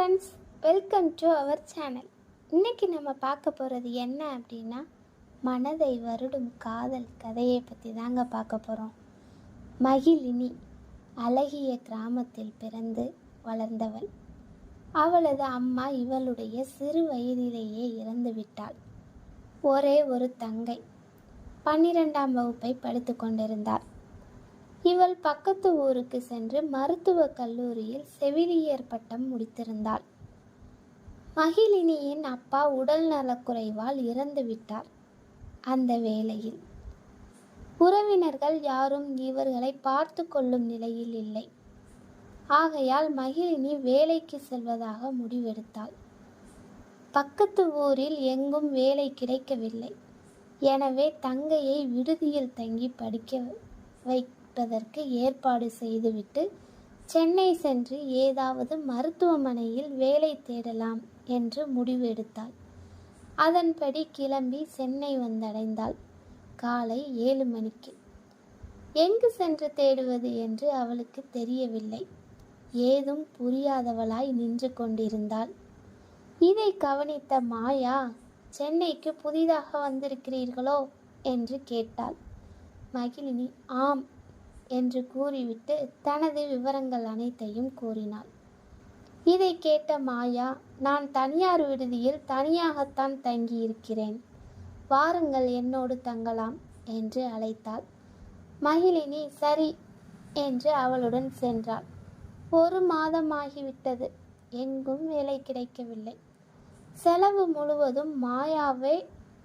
Friends welcome to our channel இன்றைக்கி நம்ம பார்க்க போகிறது என்ன அப்படின்னா மனதை வருடும் காதல் கதையை பற்றி தாங்க பார்க்க போகிறோம் மகிழினி அழகிய கிராமத்தில் பிறந்து வளர்ந்தவள். அவளது அம்மா இவளுடைய சிறு வயதிலேயே இறந்து விட்டாள். ஒரே ஒரு தங்கை. பன்னிரெண்டாம் வகுப்பை படித்து கொண்டிருந்தாள். இவள் பக்கத்து ஊருக்கு சென்று மருத்துவக் கல்லூரியில் செவிலியர் பட்டம் முடித்திருந்தாள். மகிழினியின் அப்பா உடல் நலக்குறைவால் இறந்து அந்த வேளையில் உறவினர்கள் யாரும் இவர்களை பார்த்து கொள்ளும் நிலையில் இல்லை. ஆகையால் மகிழினி வேலைக்கு செல்வதாக முடிவெடுத்தாள். பக்கத்து ஊரில் எங்கும் வேலை கிடைக்கவில்லை. எனவே தங்கையை விடுதியில் தங்கி படிக்க வை வைப்பதற்கு ஏற்பாடு செய்துவிட்டு சென்னை சென்று ஏதாவது மருத்துவமனையில் வேலை தேடலாம் என்று முடிவெடுத்தாள். அதன்படி கிளம்பி சென்னை வந்தடைந்தாள். காலை ஏழு மணிக்கு. எங்கு சென்று தேடுவது என்று அவளுக்கு தெரியவில்லை. ஏதும் புரியாதவளாய் நின்று கொண்டிருந்தாள். இதை கவனித்த மாயா சென்னைக்கு புதிதாக வந்திருக்கிறீர்களோ? என்று கேட்டாள். மகிழினி ஆம். என்று கூறிவிட்டு தனது விவரங்கள் அனைத்தையும் கூறினாள். இதை கேட்ட மாயா நான் தனியார் விடுதியில் தனியாகத்தான் தங்கியிருக்கிறேன். வாருங்கள் என்னோடு தங்கலாம் என்று அழைத்தாள். மகிழினி சரி என்று அவளுடன் சென்றாள். ஒரு மாதமாகிவிட்டது எங்கும் வேலை கிடைக்கவில்லை. செலவு முழுவதும் மாயாவே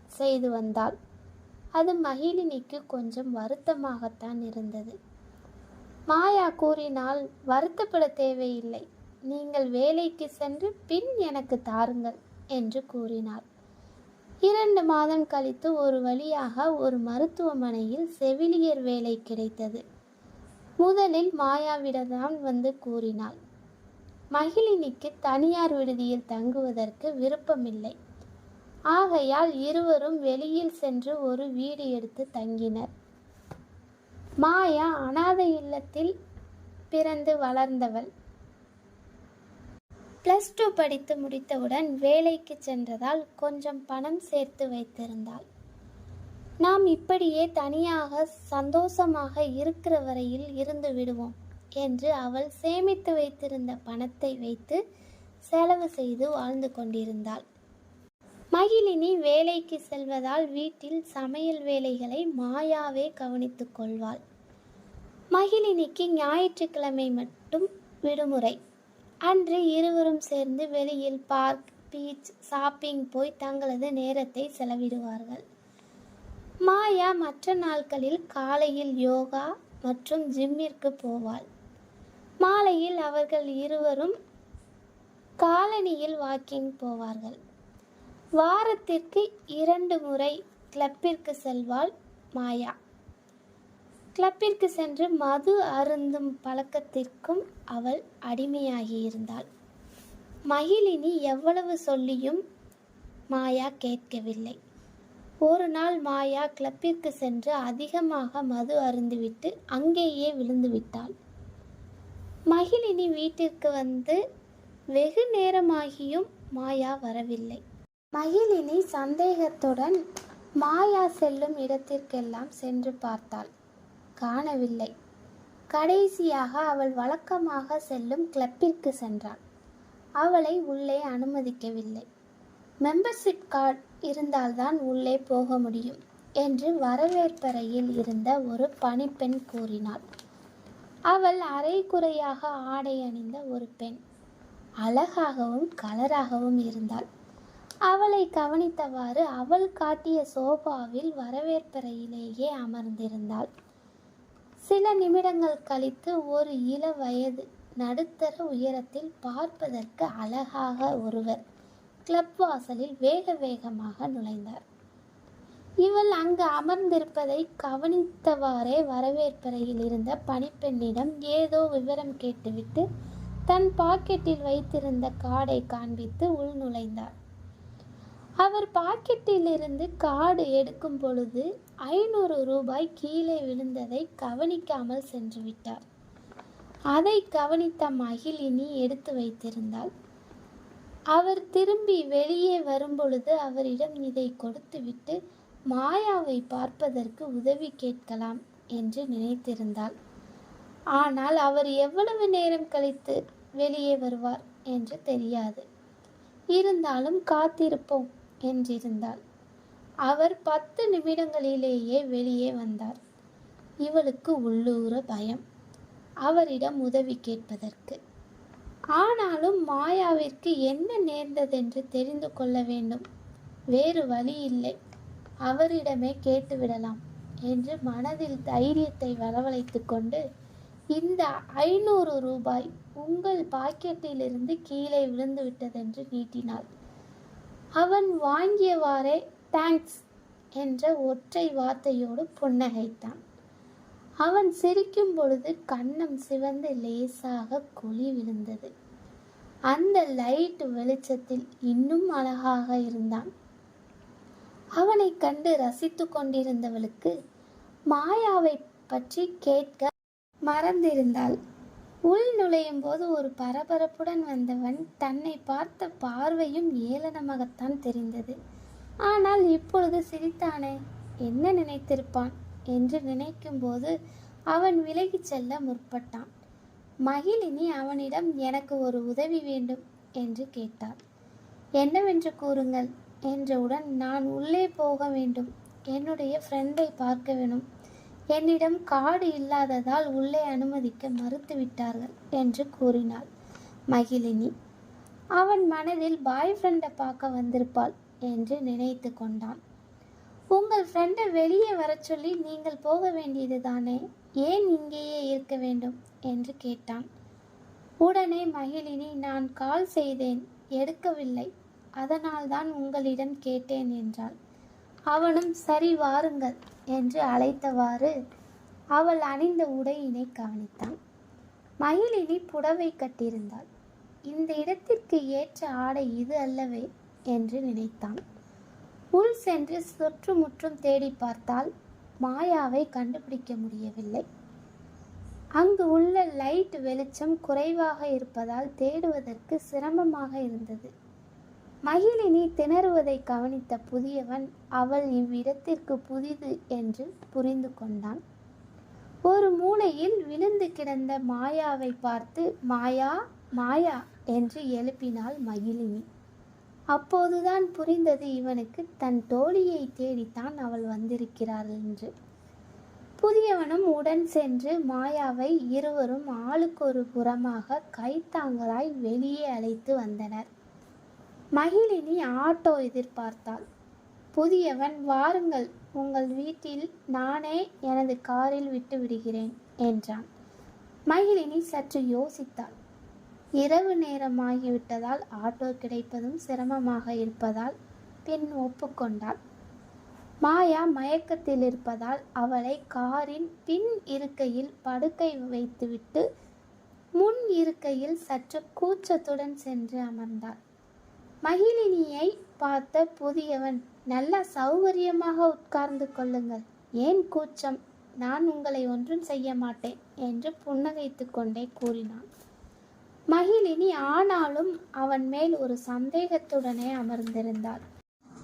செய்து வந்தாள். அது மகிழினிக்கு கொஞ்சம் வருத்தமாகத்தான் இருந்தது. மாயா கூறினால் வருத்தப்பட தேவையில்லை. நீங்கள் வேலைக்கு சென்று பின் எனக்கு தாருங்கள் என்று கூறினார் இரண்டு மாதம் கழித்து ஒரு வழியாக ஒரு மருத்துவமனையில் செவிலியர் வேலை கிடைத்தது. முதலில் மாயாவிடம்தான் வந்து கூறினாள். மகிழினிக்கு தனியார் விடுதியில் தங்குவதற்கு விருப்பமில்லை. ஆகையால் இருவரும் வெளியில் சென்று ஒரு வீடு எடுத்து தங்கினர். மாயா அனாதை இல்லத்தில் பிறந்து வளர்ந்தவள். பிளஸ் டூ படித்து முடித்தவுடன் வேலைக்கு சென்றதால் கொஞ்சம் பணம் சேர்த்து வைத்திருந்தாள். நாம் இப்படியே தனியாக சந்தோஷமாக இருக்கிற வரையில் இருந்து விடுவோம் என்று அவள் சேமித்து வைத்திருந்த பணத்தை வைத்து செலவு செய்து வாழ்ந்து கொண்டிருந்தாள். மகிழினி வேலைக்கு செல்வதால் வீட்டில் சமையல் வேலைகளை மாயாவே கவனித்துக் கொள்வாள். மகிழினிக்கு ஞாயிற்றுக்கிழமை மட்டும் விடுமுறை. அன்று இருவரும் சேர்ந்து வெளியில் பார்க் பீச் ஷாப்பிங் போய் தங்களது நேரத்தை செலவிடுவார்கள். மாயா மற்ற நாட்களில் காலையில் யோகா மற்றும் ஜிம்மிற்கு போவாள். மாலையில் அவர்கள் இருவரும் காலனியில் வாக்கிங் போவார்கள். வாரத்திற்கு இரண்டு முறை கிளப்பிற்கு செல்வாள் மாயா. கிளப்பிற்கு சென்று மது அருந்தும் பழக்கத்திற்கும் அவள் அடிமையாகியிருந்தாள் மகிழினி எவ்வளவு சொல்லியும் மாயா கேட்கவில்லை. ஒரு நாள் மாயா கிளப்பிற்கு சென்று அதிகமாக மது அருந்துவிட்டு அங்கேயே விழுந்து விட்டாள். மகிழினி வீட்டிற்கு வந்து வெகு நேரமாகியும் மாயா வரவில்லை. மகிழினி சந்தேகத்துடன் மாயா செல்லும் இடத்திற்கெல்லாம் சென்று பார்த்தாள். காணவில்லை. கடைசியாக அவள் வழக்கமாக செல்லும் கிளப்பிற்கு சென்றாள். அவளை உள்ளே அனுமதிக்கவில்லை. மெம்பர்ஷிப் கார்டு இருந்தால்தான் உள்ளே போக முடியும் என்று வரவேற்பறையில் இருந்த ஒரு பணிப்பெண் கூறினாள். அவள் அரைகுறையாக ஆடை அணிந்த ஒரு பெண். அழகாகவும் கலராகவும் இருந்தாள். அவளை கவனித்தவாறு அவள் காட்டிய சோபாவில் வரவேற்பறையிலேயே அமர்ந்திருந்தாள். சில நிமிடங்கள் கழித்து ஒரு இள வயது நடுத்தர உயரத்தில் பார்ப்பதற்கு அழகாக ஒருவர் கிளப் வாசலில் வேக வேகமாக நுழைந்தார். இவள் அங்கு அமர்ந்திருப்பதை கவனித்தவாறே வரவேற்பறையில் இருந்த பணிப்பெண்ணிடம் ஏதோ விவரம் கேட்டுவிட்டு தன் பாக்கெட்டில் வைத்திருந்த காடை காண்பித்து உள் நுழைந்தார் அவர் பாக்கெட்டிலிருந்து கார்டு எடுக்கும் பொழுது ஐநூறு ரூபாய் கீழே விழுந்ததை கவனிக்காமல் சென்று விட்டார். அதை கவனித்த மகிழினி எடுத்து வைத்திருந்தாள். அவர் திரும்பி வெளியே வரும்பொழுது அவரிடம் இதை கொடுத்துவிட்டு மாயாவை பார்ப்பதற்கு உதவி கேட்கலாம் என்று நினைத்திருந்தாள். ஆனால் அவர் எவ்வளவு நேரம் கழித்து வெளியே வருவார்? என்று தெரியாது. இருந்தாலும் காத்திருப்போம். என்றிருந்தாள். அவர் பத்து நிமிடங்களிலேயே வெளியே வந்தார். இவளுக்கு உள்ளூர பயம். அவரிடம் உதவி கேட்பதற்கு. ஆனாலும் மாயாவிற்கு என்ன நேர்ந்ததென்று தெரிந்து கொள்ள வேண்டும். வேறு வழி இல்லை அவரிடமே கேட்டுவிடலாம் என்று மனதில் தைரியத்தை வரவழைத்து கொண்டு இந்த ஐநூறு ரூபாய் உங்கள் பாக்கெட்டிலிருந்து கீழே விழுந்து விட்டதென்று நீட்டினாள். அவன் வாங்கியவாறே தேங்க்ஸ் என்ற ஒற்றை வார்த்தையோடு புன்னகைத்தான். அவன் சிரிக்கும் பொழுது கண்ணம் சிவந்து லேசாக குழி விழுந்தது அந்த லைட் வெளிச்சத்தில் இன்னும் அழகாக இருந்தான். அவனை கண்டு ரசித்து கொண்டிருந்தவளுக்கு மாயாவை பற்றி கேட்க மறந்திருந்தாள். உள் நுழையும் போது ஒரு பரபரப்புடன் வந்தவன் தன்னை பார்த்த பார்வையும் ஏளனமாகத்தான் தெரிந்தது. ஆனால் இப்பொழுது சிரித்தானே? என்ன நினைத்திருப்பான்? என்று நினைக்கும்போது அவன் விலகிச் செல்ல முற்பட்டான். மகிழினி அவனிடம் எனக்கு ஒரு உதவி வேண்டும் என்று கேட்டாள். என்னவென்று கூறுங்கள்? என்றவுடன் நான் உள்ளே போக வேண்டும். என்னுடைய ஃப்ரெண்டை பார்க்க வேணும். என்னிடம் காடு இல்லாததால் உள்ளே அனுமதிக்க மறுத்துவிட்டார்கள் என்று கூறினாள். மகிழினி அவன் மனதில் பாய் ஃப்ரெண்டை பார்க்க வந்திருப்பாள் என்று நினைத்து கொண்டான். உங்கள் ஃப்ரெண்டை வெளியே வரச் சொல்லி நீங்கள் போக வேண்டியது தானே? ஏன் இங்கேயே இருக்க வேண்டும்? என்று கேட்டான். உடனே மகிழினி நான் கால் செய்தேன் எடுக்கவில்லை. அதனால்தான் உங்களிடம் கேட்டேன் என்றாள். அவனும் சரி வாருங்கள். என்று அழைத்தவாறு அவள் அணிந்த உடையினை கவனித்தான் மயிலினி புடவை கட்டியிருந்தாள். இந்த இடத்திற்கு ஏற்ற ஆடை இது அல்லவே என்று நினைத்தான். உள் சென்று சுற்றுமுற்றும் தேடி பார்த்தால் மாயாவை கண்டுபிடிக்க முடியவில்லை. அங்கு உள்ள லைட் வெளிச்சம் குறைவாக இருப்பதால் தேடுவதற்கு சிரமமாக இருந்தது. மகிழினி திணறுவதை கவனித்த புதியவன் அவள் இவ்விடத்திற்கு புதிது என்று புரிந்து கொண்டான். ஒரு மூலையில் விழுந்து கிடந்த மாயாவை பார்த்து மாயா மாயா என்று எழுப்பினாள் மகிழினி அப்போதுதான் புரிந்தது இவனுக்கு தன் தோழியை தேடித்தான் அவள் வந்திருக்கிறாள் என்று. புதியவனும் உடன் சென்று மாயாவை இருவரும் ஆளுக்கு ஒரு புறமாக கைத்தாங்கலாய் வெளியே அழைத்து வந்தனர். மகிழினி ஆட்டோ எதிர்பார்த்தாள். புதியவன் வாருங்கள். உங்கள் வீட்டில் நானே எனது காரில் விட்டு விடுகிறேன் என்றான். மகிழினி சற்று யோசித்தாள். இரவு நேரமாகிவிட்டதால் ஆட்டோ கிடைப்பதும் சிரமமாக இருப்பதால் பின் ஒப்புக்கொண்டாள். மாயா மயக்கத்தில் இருப்பதால் அவளை காரின் பின் இருக்கையில் படுக்கை வைத்துவிட்டு முன் இருக்கையில் சற்று கூச்சத்துடன் சென்று அமர்ந்தாள். மகிழினியை பார்த்த புதியவன் நல்ல சௌகரியமாக உட்கார்ந்து கொள்ளுங்கள். ஏன் கூச்சம்? நான் உங்களை ஒன்றும் செய்ய மாட்டேன் என்று புன்னகைத்து கொண்டே கூறினான். மகிழினி ஆனாலும் அவன் மேல் ஒரு சந்தேகத்துடனே அமர்ந்திருந்தாள்.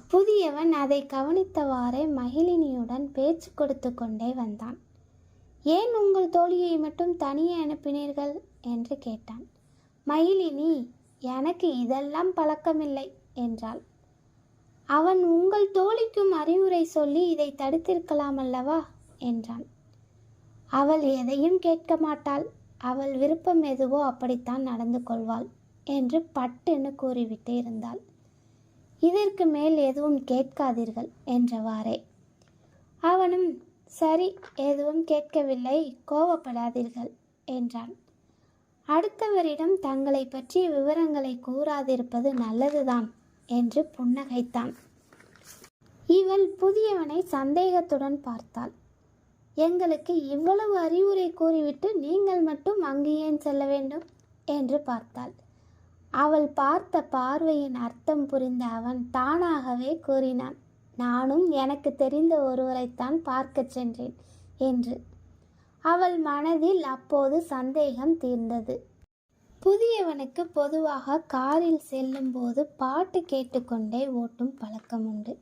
புதியவன் அதை கவனித்தவாறே மகிழினியுடன் பேச்சு கொடுத்து கொண்டே வந்தான். ஏன் உங்கள் தோழியை மட்டும் தனியே அனுப்பினீர்கள்? என்று கேட்டான். மகிழினி எனக்கு இதெல்லாம் பழக்கமில்லை என்றாள். அவன் உங்கள் தோழிக்கும் அறிவுரை சொல்லி இதை தடுத்திருக்கலாம் அல்லவா? என்றான். அவள் எதையும் கேட்க மாட்டாள். அவள் விருப்பம் எதுவோ அப்படித்தான் நடந்து கொள்வாள் என்று பட்டுன்னு கூறிவிட்டு இருந்தாள். இதற்கு மேல் எதுவும் கேட்காதீர்கள் என்றவாறே. அவனும் சரி எதுவும் கேட்கவில்லை கோவப்படாதீர்கள் என்றான். அடுத்தவரிடம் தங்களை பற்றிய விவரங்களை கூறாதிருப்பது நல்லதுதான் என்று புன்னகைத்தான். இவள் புதியவனை சந்தேகத்துடன் பார்த்தாள். எங்களுக்கு இவ்வளவு அறிவுரை கூறிவிட்டு நீங்கள் மட்டும் அங்கு ஏன் செல்ல வேண்டும்? என்று பார்த்தாள். அவள் பார்த்த பார்வையின் அர்த்தம் புரிந்த அவன் தானாகவே கூறினான் நானும் எனக்கு தெரிந்த ஒருவரைத்தான் பார்க்கச் சென்றேன் என்று. அவள் மனதில் அப்போது சந்தேகம் தீர்ந்தது. புதியவனுக்கு பொதுவாக காரில் செல்லும்போது பாட்டு கேட்டுக்கொண்டே ஓட்டும் பழக்கம் உண்டு.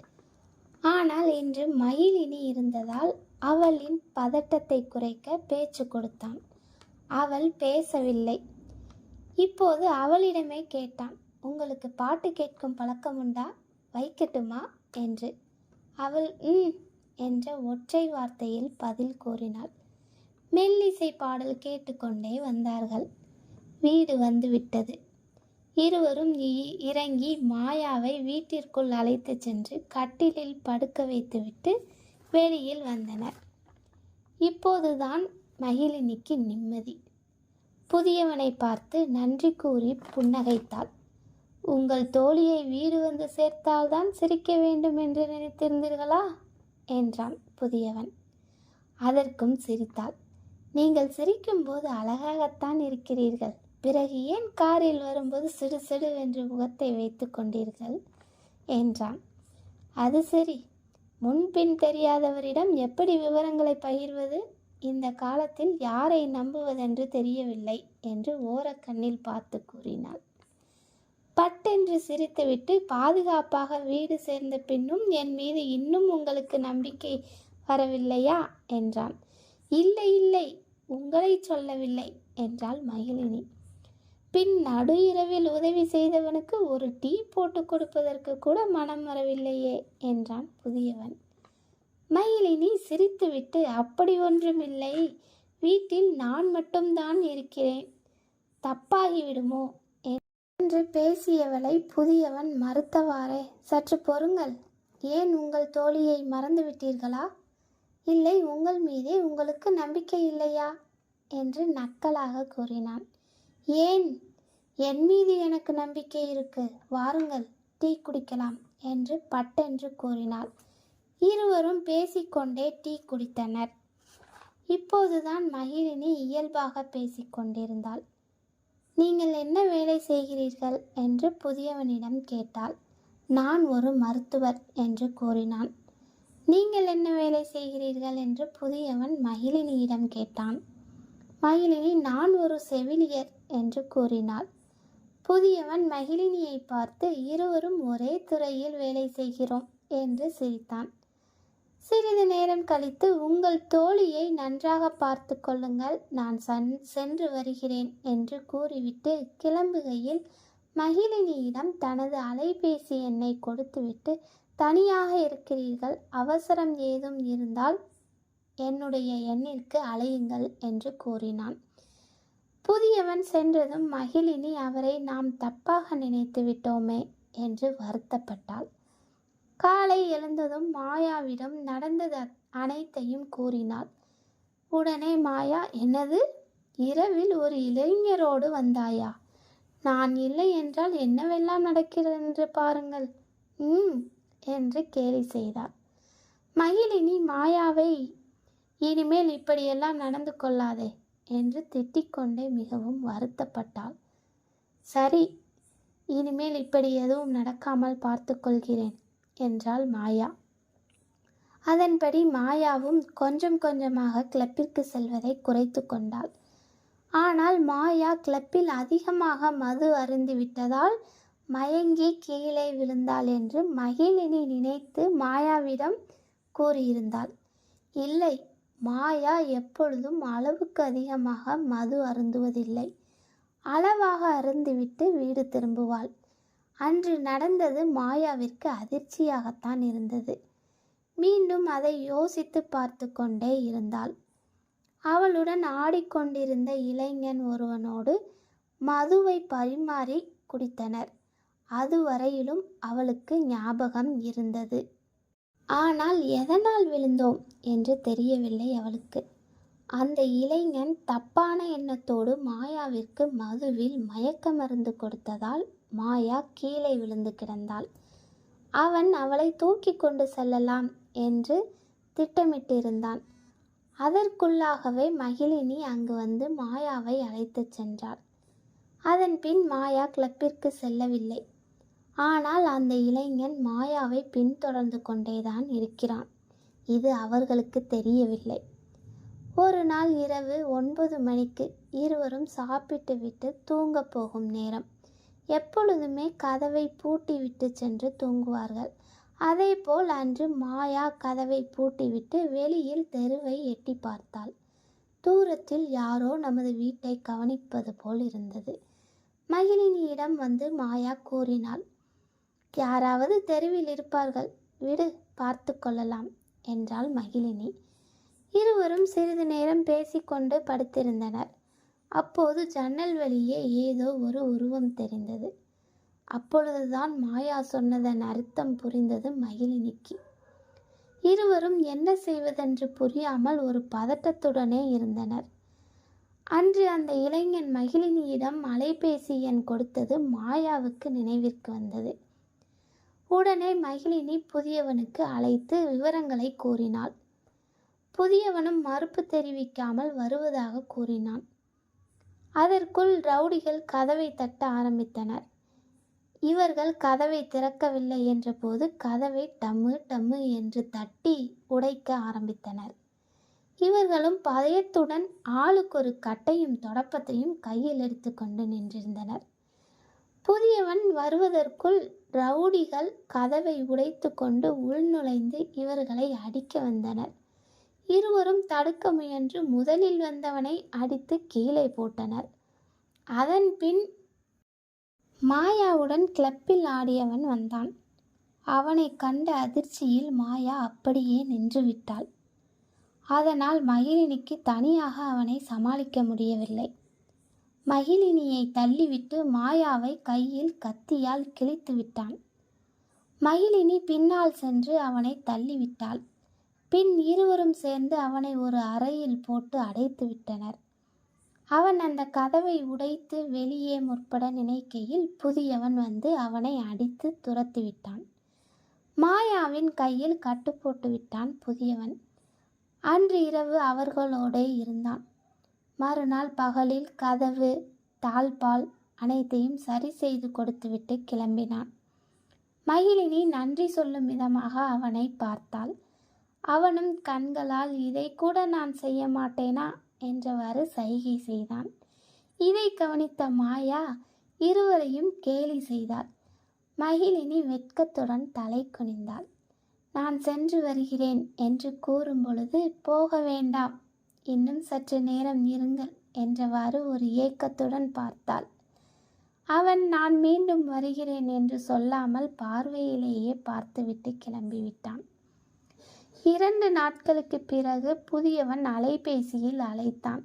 ஆனால் இன்று மயிலினி இருந்ததால் அவளின் பதட்டத்தை குறைக்க பேச்சு கொடுத்தான். அவள் பேசவில்லை. இப்போது அவளிடமே கேட்டான் உங்களுக்கு பாட்டு கேட்கும் பழக்கம் உண்டா? வைக்கட்டுமா? என்று. அவள் ம் என்ற ஒற்றை வார்த்தையில் பதில் கூறினாள். மெல்லிசை பாடல் கேட்டுக்கொண்டே வந்தார்கள். வீடு வந்துவிட்டது. இருவரும் இ- இறங்கி மாயாவை வீட்டிற்குள் அழைத்துச் சென்று கட்டிலில் படுக்க வைத்துவிட்டு வெளியில் வந்தனர். இப்போதுதான் மகிழினிக்கு நிம்மதி. புதியவனை பார்த்து நன்றி கூறி புன்னகைத்தாள். உங்கள் தோழியை வீடு வந்து சேர்த்தால்தான் சிரிக்க வேண்டும் என்று நினைத்திருந்தீர்களா? என்றான் புதியவன். அதற்கும் சிரித்தாள். நீங்கள் சிரிக்கும்போது அழகாகத்தான் இருக்கிறீர்கள். பிறகு ஏன் காரில் வரும்போது சிடு என்று முகத்தை வைத்து கொண்டீர்கள்? என்றான். அது சரி. முன்பின் தெரியாதவரிடம் எப்படி விவரங்களை பகிர்வது? இந்த காலத்தில் யாரை நம்புவதென்று தெரியவில்லை என்று ஓரக்கண்ணில் பார்த்து கூறினாள். பட்டென்று சிரித்துவிட்டு பாதுகாப்பாக வீடு சேர்ந்த பின்னும் என் மீது இன்னும் உங்களுக்கு நம்பிக்கை வரவில்லையா? என்றான். இல்லை இல்லை. உங்களை சொல்லவில்லை என்றாள் மகிழினி. பின் நடு இரவில் உதவி செய்தவனுக்கு ஒரு டீ போட்டு கொடுப்பதற்கு கூட மனம் வரவில்லையே என்றான் புதியவன். மயிலினி சிரித்துவிட்டு அப்படி ஒன்றுமில்லை. வீட்டில் நான் மட்டும்தான் இருக்கிறேன். தப்பாகிவிடுமோ? என்று பேசியவளை புதியவன் மறுத்தவாறே சற்று பொறுங்கள். ஏன் உங்கள் தோழியை மறந்துவிட்டீர்களா? இல்லை உங்கள் மீதே உங்களுக்கு நம்பிக்கை இல்லையா? என்று நக்கலாக கூறினான். ஏன்? என் மீது எனக்கு நம்பிக்கை இருக்கு. வாருங்கள் டீ குடிக்கலாம் என்று பட்டென்று கூறினாள். இருவரும் பேசிக்கொண்டே டீ குடித்தனர். இப்போதுதான் மகிழினி இயல்பாக பேசிக்கொண்டிருந்தாள். நீங்கள் என்ன வேலை செய்கிறீர்கள்? என்று புதியவனிடம் கேட்டாள். நான் ஒரு மருத்துவர் என்று கூறினான். நீங்கள் என்ன வேலை செய்கிறீர்கள் என்று புதியவன் மகிழினியிடம் கேட்டான். மகிழினி நான் ஒரு செவிலியர் என்று கூறினாள். புதியவன் மகிழினியை பார்த்து இருவரும் ஒரே துறையில் வேலை செய்கிறோம் என்று சிரித்தான். சிறிது நேரம் கழித்து உங்கள் தோழியை நன்றாக பார்த்து கொள்ளுங்கள் நான் சன் சென்று வருகிறேன் என்று கூறிவிட்டு கிளம்புகையில் மகிழினியிடம் தனது அலைபேசி எண்ணை கொடுத்துவிட்டு தனியாக இருக்கிறீர்கள். அவசரம் ஏதும் இருந்தால் என்னுடைய எண்ணிற்கு அலையுங்கள் என்று கூறினான். புதியவன் சென்றதும் மகிழினி அவரை நாம் தப்பாக நினைத்து விட்டோமே என்று வருத்தப்பட்டாள். காலை எழுந்ததும் மாயாவிடம் நடந்தது அனைத்தையும் கூறினாள். உடனே மாயா என்னது? இரவில் ஒரு இளைஞரோடு வந்தாயா? நான் இல்லை என்றால் என்னவெல்லாம் நடக்கிறது என்று பாருங்கள். ம் என்று கேலி செய்தாள் மகிழினி மாயாவை இனிமேல் இப்படியெல்லாம் நடந்து கொள்ளாதே என்று திட்டிக்கொண்டே மிகவும் வருத்தப்பட்டாள். சரி இனிமேல் இப்படி எதுவும் நடக்காமல் பார்த்துக்கொள்கிறேன் என்றாள் மாயா. அதன்படி மாயாவும் கொஞ்சம் கொஞ்சமாக கிளப்பிற்கு செல்வதை குறைத்து கொண்டாள். ஆனால் மாயா கிளப்பில் அதிகமாக மது அருந்து விட்டதால் மயங்கி கீழே விழுந்தாள் என்று மகிழினி நினைத்து மாயாவிடம் கூறியிருந்தாள். இல்லை மாயா எப்பொழுதும் அளவுக்கு அதிகமாக மது அருந்துவதில்லை. அளவாக அருந்துவிட்டு வீடு திரும்புவாள். அன்று நடந்தது மாயாவிற்கு அதிர்ச்சியாகத்தான் இருந்தது. மீண்டும் அதை யோசித்து பார்த்து கொண்டே இருந்தாள். அவளுடன் ஆடிக்கொண்டிருந்த இளைஞன் ஒருவனோடு மதுவை பரிமாறி குடித்தனர். அதுவரையிலும் அவளுக்கு ஞாபகம் இருந்தது. ஆனால் எதனால் விழுந்தோம்? என்று தெரியவில்லை அவளுக்கு. அந்த இளைஞன் தப்பான எண்ணத்தோடு மாயாவிற்கு மதுவில் மயக்க மருந்து கொடுத்ததால் மாயா கீழே விழுந்து கிடந்தாள். அவன் அவளை தூக்கி கொண்டு செல்லலாம் என்று திட்டமிட்டிருந்தான். அதற்குள்ளாகவே மகிழினி அங்கு வந்து மாயாவை அழைத்துச் சென்றாள். அதன் பின் மாயா கிளப்பிற்கு செல்லவில்லை. ஆனால் அந்த இளைஞன் மாயாவை பின்தொடர்ந்து கொண்டேதான் இருக்கிறான். இது அவர்களுக்கு தெரியவில்லை. ஒரு நாள் இரவு ஒன்பது மணிக்கு இருவரும் சாப்பிட்டுவிட்டு தூங்கப் போகும் நேரம். எப்பொழுதுமே கதவை பூட்டிவிட்டு சென்று தூங்குவார்கள். அதேபோல் அன்று மாயா கதவை பூட்டிவிட்டு வெளியில் தெருவை எட்டி பார்த்தாள். தூரத்தில் யாரோ நமது வீட்டை கவனிப்பது போல் இருந்தது. மகிழினியிடம் வந்து மாயா கூறினாள் யாராவது தெருவில் இருப்பார்கள். விடு பார்த்து கொள்ளலாம் என்றாள் மகிழினி. இருவரும் சிறிது நேரம் பேசிக்கொண்டு படுத்திருந்தனர். அப்போது ஜன்னல் வழியே ஏதோ ஒரு உருவம் தெரிந்தது. அப்பொழுதுதான் மாயா சொன்னதன் அர்த்தம் புரிந்தது மகிழினிக்கு. இருவரும் என்ன செய்வதென்று புரியாமல் ஒரு பதட்டத்துடனே இருந்தனர். அன்று அந்த இளைஞன் மகிழினியிடம் அலைபேசி எண் கொடுத்தது மாயாவுக்கு நினைவிற்கு வந்தது. உடனே மகிழினி புதியவனுக்கு அழைத்து விவரங்களை கூறினாள். புதியவனும் மறுப்பு தெரிவிக்காமல் வருவதாக கூறினான். அதற்குள் ரவுடிகள் கதவை தட்ட ஆரம்பித்தனர். இவர்கள் கதவை திறக்கவில்லை என்றபோது கதவை டம்மு டம்மு என்று தட்டி உடைக்க ஆரம்பித்தனர். இவர்களும் பயத்துடன் ஆளுக்கொரு கட்டையும் தொடப்பத்தையும் கையில் எடுத்துக்கொண்டு நின்றிருந்தனர். புதியவன் வருவதற்குள் ரவுடிகள் கதவை உடைத்து கொண்டு உள்நுழைந்து இவர்களை அடிக்க வந்தனர். இருவரும் தடுக்க முயன்று முதலில் வந்தவனை அடித்து கீழே போட்டனர். அதன் பின் மாயாவுடன் கிளப்பில் ஆடியவன் வந்தான். அவனை கண்ட அதிர்ச்சியில் மாயா அப்படியே நின்றுவிட்டாள் அதனால் மகிழினிக்கு தனியாக அவனை சமாளிக்க முடியவில்லை. மகிழினியை தள்ளிவிட்டு மாயாவை கையில் கத்தியால் கிழித்து விட்டான். மகிழினி பின்னால் சென்று அவனை தள்ளிவிட்டாள். பின் இருவரும் சேர்ந்து அவனை ஒரு அறையில் போட்டு அடைத்து விட்டனர். அவன் அந்த கதவை உடைத்து வெளியே முற்பட நினைக்கையில் புதியவன் வந்து அவனை அடித்து துரத்தி விட்டான். மாயாவின் கையில் கட்டு போட்டு விட்டான் புதியவன். அன்று இரவு அவர்களோடே இருந்தான். மறுநாள் பகலில் கதவு தாழ்பால் அனைத்தையும் சரி செய்து கொடுத்துவிட்டு கிளம்பினான். மகிழினி நன்றி சொல்லும் விதமாக அவனை பார்த்தாள். அவனும் கண்களால் இதை கூட நான் செய்ய மாட்டேனா? என்றவாறு சைகை செய்தான். இதை கவனித்த மாயா இருவரையும் கேலி செய்தாள். மகிழினி வெட்கத்துடன் தலை குனிந்தாள். நான் சென்று வருகிறேன் என்று கூறும் பொழுது போக வேண்டாம். இன்னும் சற்று நேரம் இருங்கள் என்றவாறு ஒரு ஏக்கத்துடன் பார்த்தாள். அவன் நான் மீண்டும் வருகிறேன் என்று சொல்லாமல் பார்வையிலேயே பார்த்துவிட்டு கிளம்பிவிட்டான். இரண்டு நாட்களுக்கு பிறகு புதியவன் அலைபேசியில் அழைத்தான்.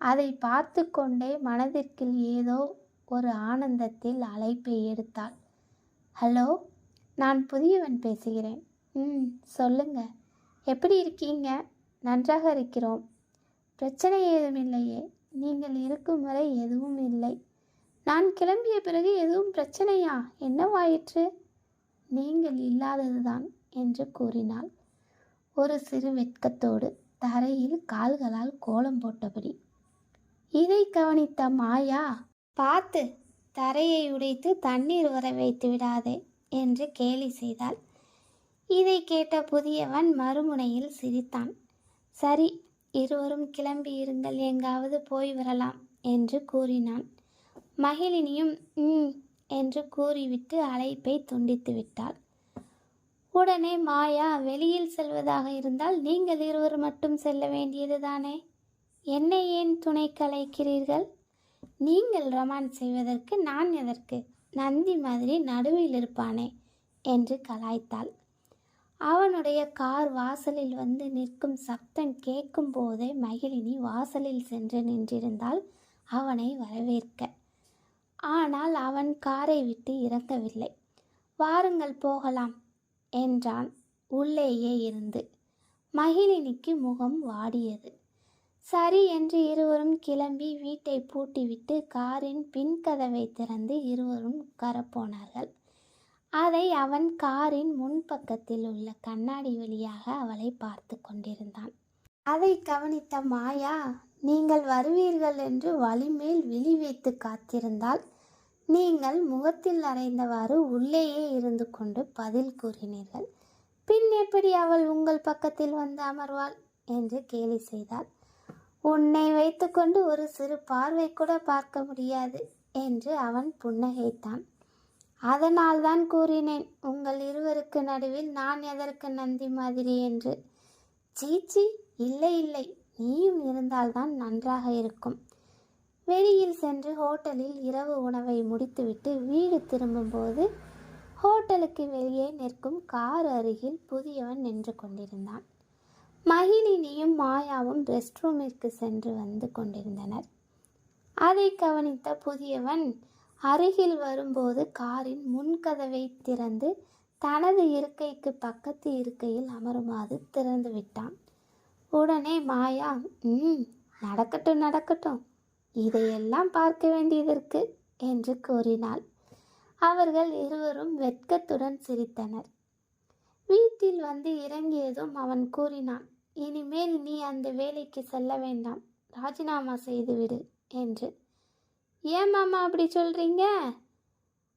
அதை பார்த்து கொண்டே மனதிற்குள் ஏதோ ஒரு ஆனந்தத்தில் அழைப்பை எடுத்தாள். ஹலோ நான் புதியவன் பேசுகிறேன். ம் சொல்லுங்க. எப்படி இருக்கீங்க? நன்றாக இருக்கிறோம். பிரச்சனை ஏதும் இல்லையே நீங்கள் இருக்கும் வரை எதுவும் இல்லை. நான் கிளம்பிய பிறகு எதுவும் பிரச்சனையா? என்னவாயிற்று? நீங்கள் இல்லாததுதான் என்று கூறினாள். ஒரு சிறு வெட்கத்தோடு தரையில் கால்களால் கோலம் போட்டபடி. இதை கவனித்த மாயா பார்த்து தரையை உடைத்து தண்ணீர் வர வைத்து விடாதே என்று கேலி செய்தாள். இதை கேட்ட புதியவன் மறுமுனையில் சிரித்தான். சரி இருவரும் கிளம்பி இருங்கள் எங்காவது போய் வரலாம் என்று கூறினான். மகிழினியும் ம் என்று கூறிவிட்டு அழைப்பை துண்டித்து விட்டாள். உடனே மாயா வெளியில் செல்வதாக இருந்தால் நீங்கள் இருவர் மட்டும் செல்ல வேண்டியதுதானே என்னை ஏன் துணை கலைக்கிறீர்கள் நீங்கள் ரொமான்ஸ் செய்வதற்கு நான் எதற்கு? நந்தி மாதிரி நடுவில் இருப்பானே என்று கலாய்த்தாள். அவனுடைய கார் வாசலில் வந்து நிற்கும் சப்தம் கேட்கும் போதே மகிழினி வாசலில் சென்று நின்றிருந்தால் அவனை வரவேற்க. ஆனால் அவன் காரை விட்டு இறங்கவில்லை. வாருங்கள் போகலாம் என்றான். உள்ளேயே இருந்து மகிழினிக்கு முகம் வாடியது. சரி என்று இருவரும் கிளம்பி வீட்டை பூட்டிவிட்டு காரின் பின்கதவை திறந்து இருவரும் உட்காரப்போனார்கள் அதை அவன் காரின் முன்பக்கத்தில் உள்ள கண்ணாடி வழியாக அவளை பார்த்து கொண்டிருந்தான். அதை கவனித்த மாயா நீங்கள் வருவீர்கள் என்று வலிமேல் விழி வைத்து காத்திருந்தால் நீங்கள் முகத்தில் அறைந்தவாறு உள்ளேயே இருந்து கொண்டு பதில் கூறினீர்கள். பின் எப்படி அவள் உங்கள் பக்கத்தில் வந்து அமர்வாள்? என்று கேலி செய்தாள். உன்னை வைத்துக்கொண்டு ஒரு சிறு பார்வை கூட பார்க்க முடியாது என்று அவன் புன்னகைத்தான். அதனால் தான் கூறினேன் உங்கள் இருவருக்கு நடுவில் நான் எதற்கு நந்தி மாதிரி? என்று. சீச்சி இல்லை இல்லை நீயும் இருந்தால்தான் நன்றாக இருக்கும். வெளியில் சென்று ஹோட்டலில் இரவு உணவை முடித்துவிட்டு வீடு திரும்பும்போது ஹோட்டலுக்கு வெளியே நிற்கும் கார் அருகில் புதியவன் நின்று கொண்டிருந்தான். மகிழினியும் மாயாவும் ரெஸ்ட் ரூமிற்கு சென்று வந்து கொண்டிருந்தனர். அதை கவனித்த புதியவன் அருகில் வரும்போது காரின் முன்கதவை திறந்து தனது இருக்கைக்கு பக்கத்து இருக்கையில் அமருமாறு திறந்து விட்டான். உடனே மாயா ம் நடக்கட்டும் நடக்கட்டும். இதையெல்லாம் பார்க்க வேண்டியதற்கு என்று கூறினாள். அவர்கள் இருவரும் வெட்கத்துடன் சிரித்தனர். வீட்டில் வந்து இறங்கியதும் அவன் கூறினான் இனிமேல் நீ அந்த வேலைக்கு செல்ல வேண்டாம். ராஜினாமா செய்துவிடு என்று. ஏன் மாமா அப்படி சொல்கிறீங்க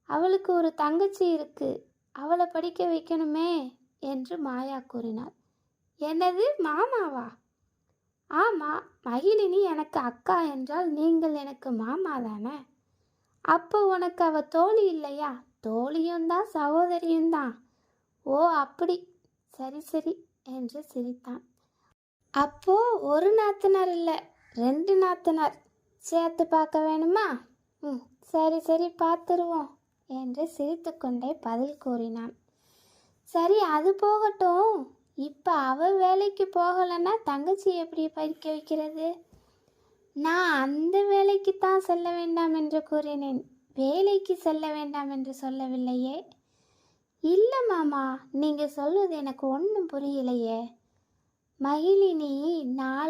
அவளுக்கு ஒரு தங்கச்சி இருக்கு. அவளை படிக்க வைக்கணுமே என்று மாயா கூறினாள் என்னது மாமாவா? ஆமாம் மகிழினி எனக்கு அக்கா என்றால் நீங்கள் எனக்கு மாமா தானே? அப்போ உனக்கு அவள் தோழி இல்லையா? தோழியும் தான் சகோதரியும் தான். ஓ அப்படி. சரி சரி என்று சிரித்தான். அப்போ ஒரு நாத்தனார் இல்லை ரெண்டு நாத்தனார். சேர்த்து பார்க்க வேணுமா? ம் சரி சரி பார்த்துருவோம் என்று சிரித்துக்கொண்டே பதில் கூறினான். சரி அது போகட்டும். இப்போ அவ வேலைக்கு போகலைன்னா தங்கச்சி எப்படி படிக்க வைக்கிறது? நான் அந்த வேலைக்கு தான் செல்ல வேண்டாம் என்று கூறினேன். வேலைக்கு செல்ல வேண்டாம் என்று சொல்லவில்லையே. இல்லை மாமா நீங்கள் சொல்வது எனக்கு ஒன்றும் புரியலையே. மகிழினி நான்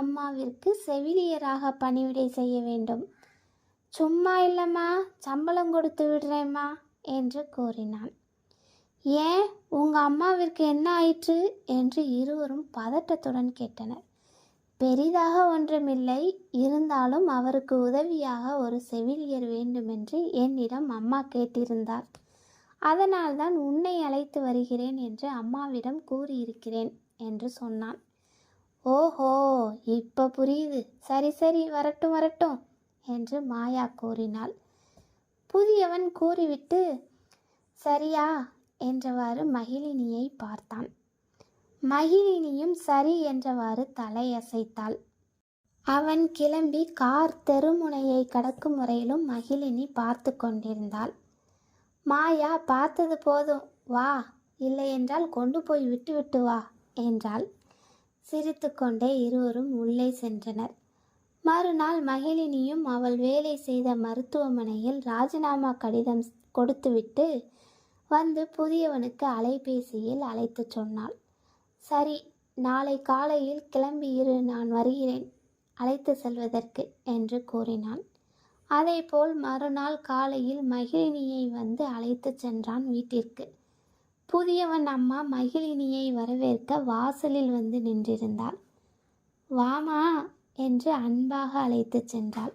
அம்மாவிற்கு செவிலியராக பணிவிடை செய்ய வேண்டும். சும்மா இல்லைம்மா சம்பளம் கொடுத்து விடுறேம்மா என்று கூறினான். ஏன் உங்கள் அம்மாவிற்கு என்ன ஆயிற்று? என்று இருவரும் பதட்டத்துடன் கேட்டனர். பெரிதாக ஒன்றுமில்லை இருந்தாலும் அவருக்கு உதவியாக ஒரு செவிலியர் வேண்டுமென்று என்னிடம் அம்மா கேட்டிருந்தார். அதனால்தான் உன்னை அழைத்து வருகிறேன் என்று அம்மாவிடம் கூறியிருக்கிறேன் என்று சொன்னான். ஓஹோ இப்போ புரியுது. சரி சரி வரட்டும் வரட்டும் என்று மாயா கூறினாள். புதியவன் கூறிவிட்டு சரியா என்றவாறு மகிழினியை பார்த்தான். மகிழினியும் சரி என்றவாறு தலையசைத்தாள். அவன் கிளம்பி கார் தெருமுனையை கடக்கும் முறையிலும் மகிழினி பார்த்து கொண்டிருந்தாள். மாயா பார்த்தது போதும். வா இல்லையென்றால் கொண்டு போய் விட்டுவிட்டு வா என்றாள். சிரித்துக்கொண்டே இருவரும் உள்ளே சென்றனர். மறுநாள் மகிழினியும் அவள் வேலை செய்த மருத்துவமனையில் ராஜினாமா கடிதம் கொடுத்துவிட்டு வந்து புதியவனுக்கு அலைபேசியில் அழைத்துச் சொன்னாள். சரி நாளை காலையில் கிளம்பி இரு நான் வருகிறேன். அழைத்து செல்வதற்கு என்று கூறினான் அதேபோல் மறுநாள் காலையில் மகிழினியை வந்து அழைத்துச் சென்றான் வீட்டிற்கு. புதியவன் அம்மா மகிழினியை வரவேற்க வாசலில் வந்து நின்றிருந்தாள். வாமா என்று அன்பாக அழைத்துச் சென்றாள்.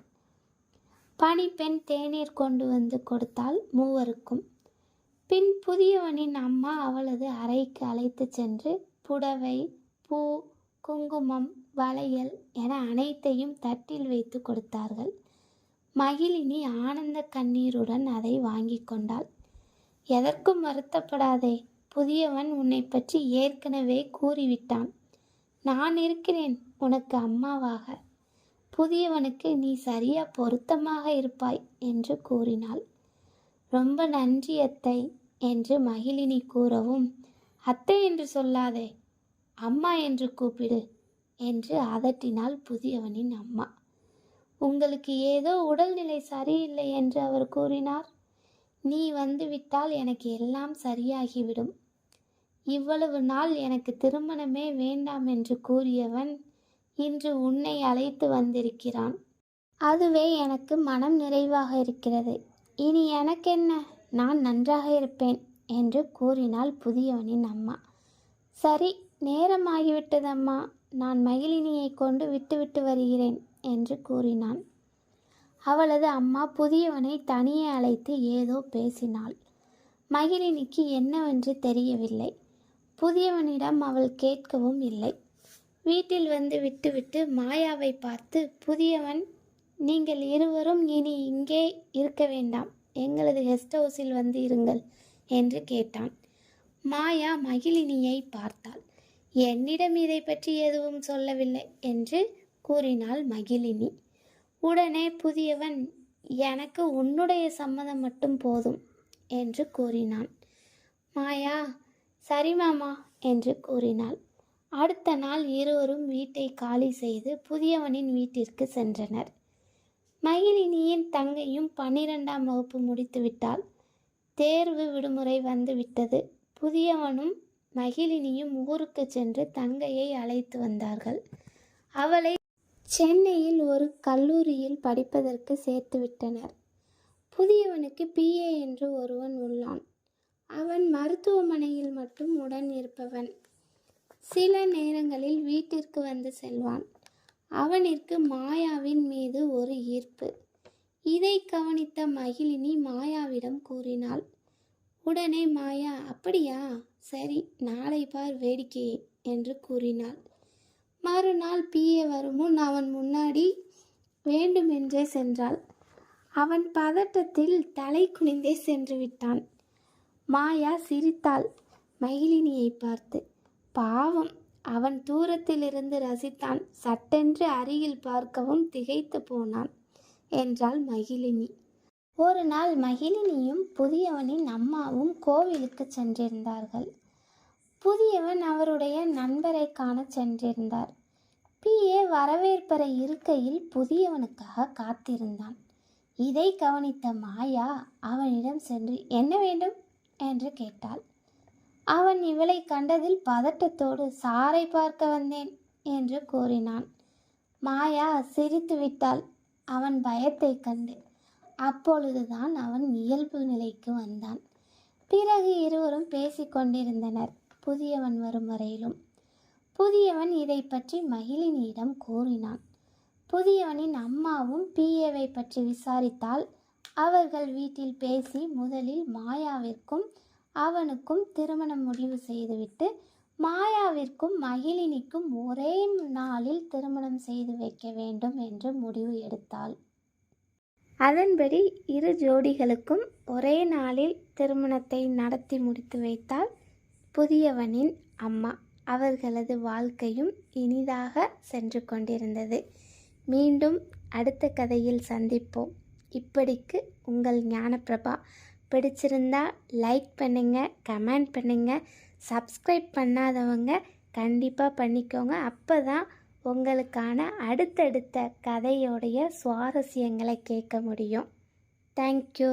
பணிப்பெண் தேநீர் கொண்டு வந்து கொடுத்தாள் மூவருக்கும். பின் புதியவனின் அம்மா அவளது அறைக்கு அழைத்துச் சென்று புடவை பூ குங்குமம் வளையல் என அனைத்தையும் தட்டில் வைத்து கொடுத்தார்கள். மகிழினி ஆனந்த கண்ணீருடன் அதை வாங்கி கொண்டாள். எதற்கும் வருத்தப்படாதே. புதியவன் உன்னை பற்றி ஏற்கனவே கூறிவிட்டான். நான் இருக்கிறேன் உனக்கு அம்மாவாக. புதியவனுக்கு நீ சரியா பொருத்தமாக இருப்பாய் என்று கூறினாள். ரொம்ப நன்றி அத்தை என்று மகிழினி கூறவும் அத்தை என்று சொல்லாதே அம்மா என்று கூப்பிடு என்று அதட்டினாள் புதியவனின் அம்மா. உங்களுக்கு ஏதோ உடல்நிலை சரியில்லை என்று அவர் கூறினார்? நீ வந்துவிட்டால் எனக்கு எல்லாம் சரியாகிவிடும். இவ்வளவு நாள் எனக்கு திருமணமே வேண்டாம் என்று கூறியவன் இன்று உன்னை அழைத்து வந்திருக்கிறான். அதுவே எனக்கு மனம் நிறைவாக இருக்கிறது. இனி எனக்கென்ன? நான் நன்றாக இருப்பேன் என்று கூறினாள் புதியவனின் அம்மா. சரி நேரமாகிவிட்டதம்மா. நான் மகிழினியை கொண்டு விட்டுவிட்டு வருகிறேன் என்று கூறினான். அவளது அம்மா புதியவனை தனியே அழைத்து ஏதோ பேசினாள். மகிழினிக்கு என்னவென்று தெரியவில்லை. புதியவனிடம் அவள் கேட்கவும் இல்லை. வீட்டில் வந்து விட்டுவிட்டு மாயாவை பார்த்து புதியவன் நீங்கள் இருவரும் இனி இங்கே இருக்க வேண்டாம். எங்களது கெஸ்ட் ஹவுஸில் வந்து இருங்கள் என்று கேட்டான். மாயா மகிழினியை பார்த்தாள். என்னிடம் இதை பற்றி எதுவும் சொல்லவில்லை என்று கூறினாள் மகிழினி. உடனே புதியவன் எனக்கு உன்னுடைய சம்மதம் மட்டும் போதும் என்று கூறினான். மாயா சரி மாமா என்று கூறினாள். அடுத்த நாள் இருவரும் வீட்டை காலி செய்து புதியவனின் வீட்டிற்கு சென்றனர். மகிழினியின் தங்கையும் பன்னிரெண்டாம் வகுப்பு முடித்துவிட்டாள் தேர்வு விடுமுறை வந்துவிட்டது புதியவனும் மகிழினியும் ஊருக்கு சென்று தங்கையை அழைத்து வந்தார்கள். அவளை சென்னையில் ஒரு கல்லூரியில் படிப்பதற்கு சேர்த்து விட்டனர். புதியவனுக்கு பிஏ என்று ஒருவன் உள்ளான். அவன் மருத்துவமனையில் மட்டும் உடன் இருப்பவன். சில நேரங்களில் வீட்டிற்கு வந்து செல்வான். அவனிற்கு மாயாவின் மீது ஒரு ஈர்ப்பு. இதை கவனித்த மகிழினி மாயாவிடம் கூறினாள் உடனே மாயா அப்படியா? சரி நாளை பார் வேடிக்கையே என்று கூறினாள். மறுநாள் பிஏ வருமுன் அவன் முன்னாடி வேண்டுமென்றே சென்றாள். அவன் பதட்டத்தில் தலை குனிந்தே சென்று விட்டான். மாயா சிரித்தாள். மகிழினியை பார்த்து பாவம். அவன் தூரத்திலிருந்து ரசித்தான். சட்டென்று அருகில் பார்க்கவும் திகைத்து போனான் என்றாள் மகிழினி. ஒரு நாள் மகிழினியும் புதியவனின் அம்மாவும் கோவிலுக்கு சென்றிருந்தார்கள். புதியவன் அவருடைய நண்பரை காணச் சென்றிருந்தார் பிஏ வரவேற்பறை இருக்கையில் புதியவனுக்காக காத்திருந்தான். இதை கவனித்த மாயா அவனிடம் சென்று என்ன வேண்டும்? என்று கேட்டாள். அவன் இவளை கண்டதில் பதட்டத்தோடு சாரை பார்க்க வந்தேன் என்று கூறினான். மாயா சிரித்து விட்டாள். அவன் பயத்தை கண்டு அப்பொழுதுதான் அவன் இயல்பு நிலைக்கு வந்தான். பிறகு இருவரும் பேசிக்கொண்டிருந்தனர் புதியவன் வரும் வரையிலும். புதியவன் இதை பற்றி மகிழினியிடம் கூறினான். புதியவனின் அம்மாவும் பிஏவை பற்றி விசாரித்தால் அவர்கள் வீட்டில் பேசி முதலில் மாயாவிற்கும் அவனுக்கும் திருமணம் முடிவு செய்துவிட்டு மாயாவிற்கும் மகிழினிக்கும் ஒரே நாளில் திருமணம் செய்து வைக்க வேண்டும் என்று முடிவு எடுத்தாள். அதன்படி இரு ஜோடிகளுக்கும் ஒரே நாளில் திருமணத்தை நடத்தி முடித்து வைத்தால் புதியவனின் அம்மா. அவர்களது வாழ்க்கையும் இனிதாக சென்று கொண்டிருந்தது. மீண்டும் அடுத்த கதையில் சந்திப்போம். இப்படிக்கு உங்கள் ஞானப்பிரபா. பிடிச்சிருந்தா லைக் பண்ணுங்கள் கமெண்ட் பண்ணுங்கள் சப்ஸ்கிரைப் பண்ணாதவங்க கண்டிப்பாக பண்ணிக்கோங்க. அப்போ தான் உங்களுக்கான அடுத்தடுத்த கதையோடைய சுவாரஸ்யங்களை கேட்க முடியும். தேங்க்யூ